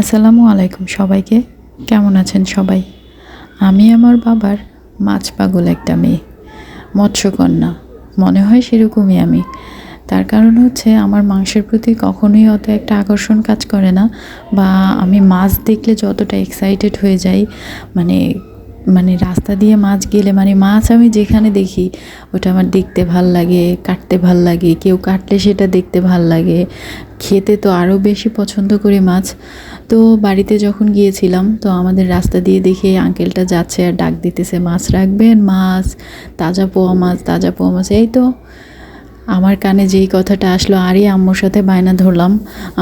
আসসালামু আলাইকুম সবাইকে। কেমন আছেন সবাই? আমি আমার বাবার মাছ পাগল একটা মেয়ে, মৎস্যকন্যা। মনে হয় সেরকমই আমি। তার কারণ হচ্ছে আমার মাংসের প্রতি কখনোই অত একটা আকর্ষণ কাজ করে না বা আমি মাছ দেখলে যতটা এক্সাইটেড হয়ে যাই মানে মানে রাস্তা দিয়ে মাছ গেলে মানে মাছ আমি যেখানে দেখি, ওটা আমার দেখতে ভালো লাগে, কাটতে ভালো লাগে, কেউ কাটলে সেটা দেখতে ভালো লাগে। খেতে তো আরও বেশি পছন্দ করে মাছ। তো বাড়িতে যখন গিয়েছিলাম, তো আমাদের রাস্তা দিয়ে দেখে আঙ্কেলটা যাচ্ছে আর ডাক দিতেছে, মাছ রাখবেন? মাছ, তাজা পোয়া মাছ, তাজা পোয়া মাছ। এই তো আমার কানে যেই কথাটা আসলো আরই আম্মুর সাথে বায়না ধরলাম,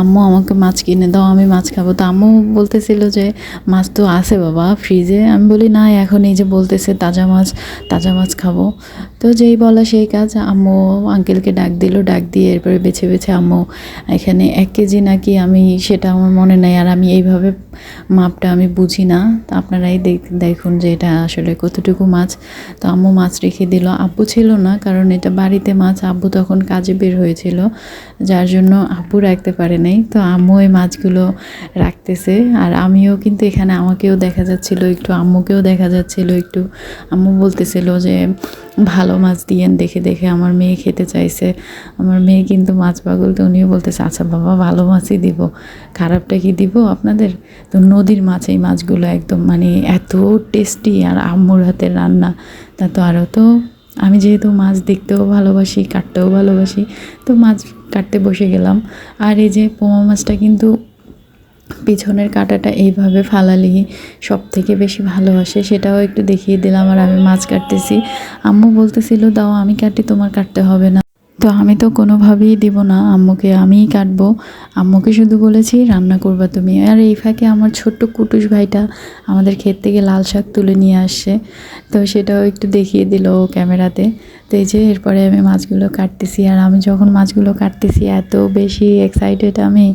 আম্মু আমাকে মাছ কিনে দাও, আমি মাছ খাব। তো আম্মু বলতেছিল যে, মাছ তো আছে বাবা ফ্রিজে আমি বলি, না, এখন এই যে বলতেছে, তাজা মাছ তাজা মাছ খাব। তো যেই বলা সেই কাজ, আম্মু আঙ্কেলকে ডাক দিল, ডাক দিয়ে এরপরে বেছে বেছে আম্মু, এখানে এক কেজি নাকি আমি, সেটা আমার মনে নেই, আর আমি এইভাবে মাপটা আমি বুঝি না। তো আপনারাই দেখ- দেখুন যে এটা আসলে কতটুকু মাছ। তো আম্মু মাছ রেখে দিল। আব্বু ছিল না, কারণ এটা বাড়িতে মাছ আব্বু তখন কাজে বের হয়েছিল, যার জন্য আব্বু রাখতে পারে নাই। তো আম্মু এই মাছগুলো রাখতেছে, আর আমিও কিন্তু এখানে আমাকেও দেখা যাচ্ছিল, একটু আম্মুকেও দেখা যাচ্ছিল, একটু আম্মু বলতেছিল যে, ভালো মাছ দিয়েন দেখে দেখে আমার মেয়ে খেতে চাইছে। আমার মেয়ে কিন্তু মাছ পাগল, তো উনিও বলতেছে আচ্ছা বাবা, ভালো মাছই দিব। খারাপটা কি দিব আপনাদের? তো নদীর মাছ এই মাছগুলো একদম মানে এত টেস্টি আর আম্মুর হাতের রান্না, তা তো আরও তো আমি যেহেতু মাছ দেখতেও ভালোবাসি, কাটতেও ভালোবাসি, তো মাছ কাটতে বসে গেলাম। আর এই যে পোমা মাছটা কিন্তু পিছনের কাঁটাটা এইভাবে ফালালি সব থেকে বেশি ভালো আসে, সেটাও একটু দেখিয়ে দিলাম আর আমি মাছ কাটতেছি। আম্মু বলতেছিল, দাও আমি কাটি, তোমার কাটতে হবে না। তো আমি তো কোনোভাবেই দিব না। আম্মুকে আমিই কাটবো। আম্মুকে শুধু বলেছি, রান্না করবা তুমি। আর এই ফাঁকে আমার ছোট্ট কুটুস ভাইটা আমাদের ক্ষেত থেকে লাল শাক তুলে নিয়ে আসছে। তো সেটাও একটু দেখিয়ে দিল ক্যামেরাতে। তো যে এরপরে আমি মাছগুলো কাটতেছি আর আমি যখন মাছগুলো কাটতেছি এত বেশি এক্সাইটেড আমি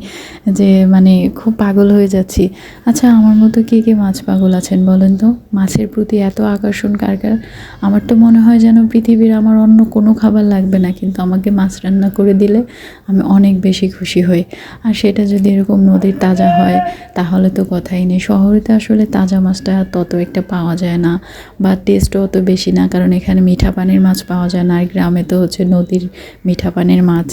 যে মানে খুব পাগল হয়ে যাচ্ছি। আচ্ছা আমার মতো কে কে মাছ পাগল আছেন বলেন তো? মাছের প্রতি এত আকর্ষণ কার কার? আমার তো মনে হয় যেন পৃথিবীর আমার অন্য কোনো খাবার লাগবে না, কিন্তু আমাকে মাছ রান্না করে দিলে আমি অনেক বেশি খুশি হই। আর সেটা যদি এরকম নদীর তাজা হয়, তাহলে তো কথাই নেই। শহরেতে আসলে তাজা মাছটা তত একটা পাওয়া যায় না বা টেস্টও অত বেশি না, কারণ এখানে মিঠা পানির মাছ পাওয়া যায় না। আর গ্রামে তো হচ্ছে নদীর মিঠা পানির মাছ।